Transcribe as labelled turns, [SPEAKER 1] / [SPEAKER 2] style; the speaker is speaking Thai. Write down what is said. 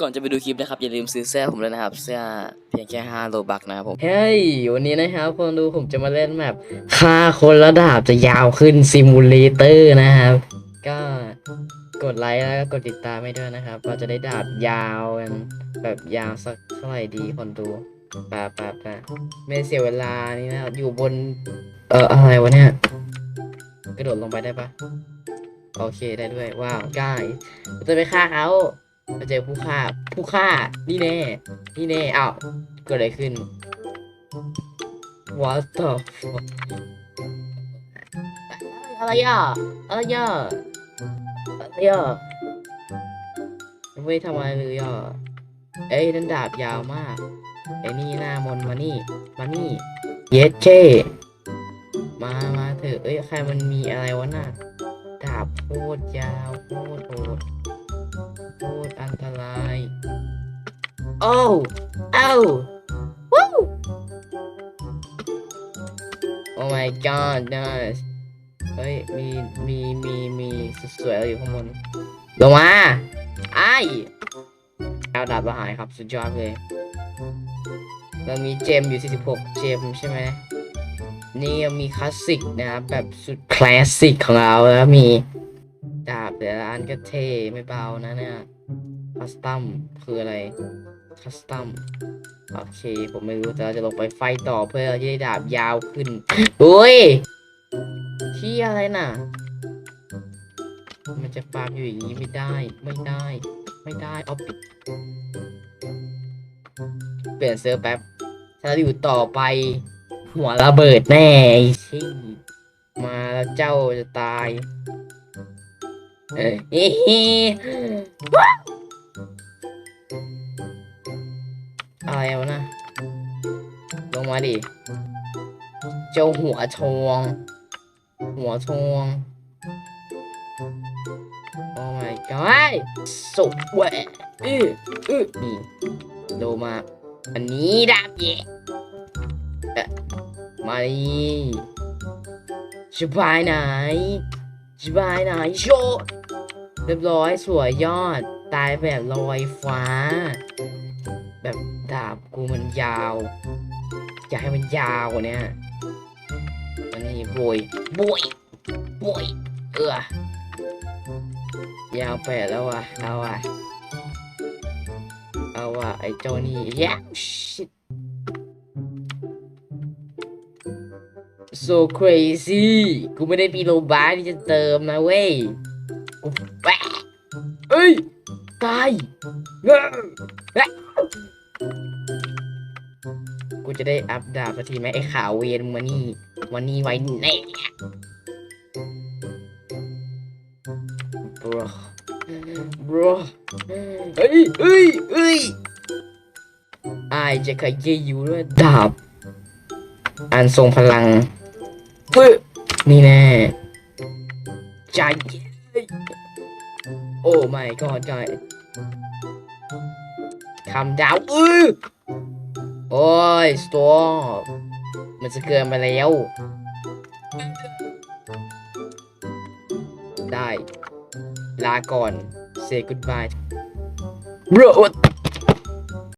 [SPEAKER 1] ก่อนจะไปดูคลิปนะครับอย่าลืมซื้อเสื้อผมเลยนะครับ เสื้อเพียงแค่5โลบักนะครับผม
[SPEAKER 2] เฮ้ยวันนี้นะครับคนดูผมจะมาเล่นแบบค่าคนระดับจะยาวขึ้นซิมูเลเตอร์นะครับ ก็กดไลค์แล้วก็กดติดตามให้ด้วยนะครับ เราจะได้ดาบยาวกันแบบยาวสักเท่าไหร่ดีคนดูแป๊บแป๊บแป๊บไม่เสียเวลานี่นะครับอยู่บน เอ่ออะไรวะเนี่ยกระโดดลงไปได้ปะโอเคได้ด้วยว้าวได้าจะไปฆ่าเขา เราเจอผู้ฆ่า ผู้ฆ่า นี่แน่ นี่แน่อ้าวเกิดอะไรขึ้น What the fuck อะไรอะอะไรอะอะไรอะไม่ทำอะไรเลยอะเอ้ยนั่นดาบยาวมากไอ้นี่หน้ามนมานี่ มานี่ เยสเจมา มาเถอะ เอ้ย ใครมันมีอะไรวะน่ะ ดาบโคตรยาวโคตรโหด โคตรอันตราย โอ้วเอ้าวู้ Oh my god nice เฮ้ย มี มี มี มีสุดสวยอะไรอยู่ข้างบนลงมาไอ้เอาดาบมาหายครับ สุดยอดเลย เรามีเจมอยู่ 46 เจมใช่ไหม นี่ยังมีคลาสสิกนะครับ แบบสุดคลาสสิกของเราแล้วมีดาบ แต่ละอันก็เท่ไม่เบานะเนี่ยคัสตัมคืออะไรคัสตัมโอเค ผมไม่รู้แต่เราจะลงไปไฟต่อเพื่อเราจะได้ดาบยาวขึ้นโอ้ยที่อะไรน่ะ มันจะฟาร์มอยู่อย่างนี้ไม่ได้ไม่ได้ ไม่ได้เอาปิดเปลี่ยนเซิร์ฟแป๊บถ้าอยู่ต่อไป หัวระเบิดแน่ชี่มาแล้วเจ้าจะตาย อ้ยอิฮิว้าวอะไรวะนะลงมาดิ เจ้าหัวทองหัวทองโอ้ my god สุดเว้ยอืออือนี่โลมา อันนี้ดาบเย่มาดิจะไปไหนจะไปไหนโชว เรียบร้อยสวยยอด ตายแบบลอยฟ้า แบบดาบกูมันยาว อยากให้มันยาวกว่านี้อันนี้โบยโบยโบยเออยาวแปดแล้วว่ะเอาว่ะเอาว่ะไอ้เจ้านี่ย yeah, shit so crazy กูไม่ได้มีโลบาที่จะเติมนะเว้ย เอ้ย ตายเอ้อะกูจะได้อัพดาบสักทีไหมไอ้ขาวเวนมานี่มานี่ไว้แน่ bro bro เฮ้ยเฮ้ยเฮ้ยอายจะขยี้อยู่ด้วยดาบ อันทรงพลังเฮ้ยนี่แน่ใจ โอ้ my god ใจคำดาวเออโอ้ยสตอมันจะเกินไปแล้ว ได้ ลาก่อน say goodbye bro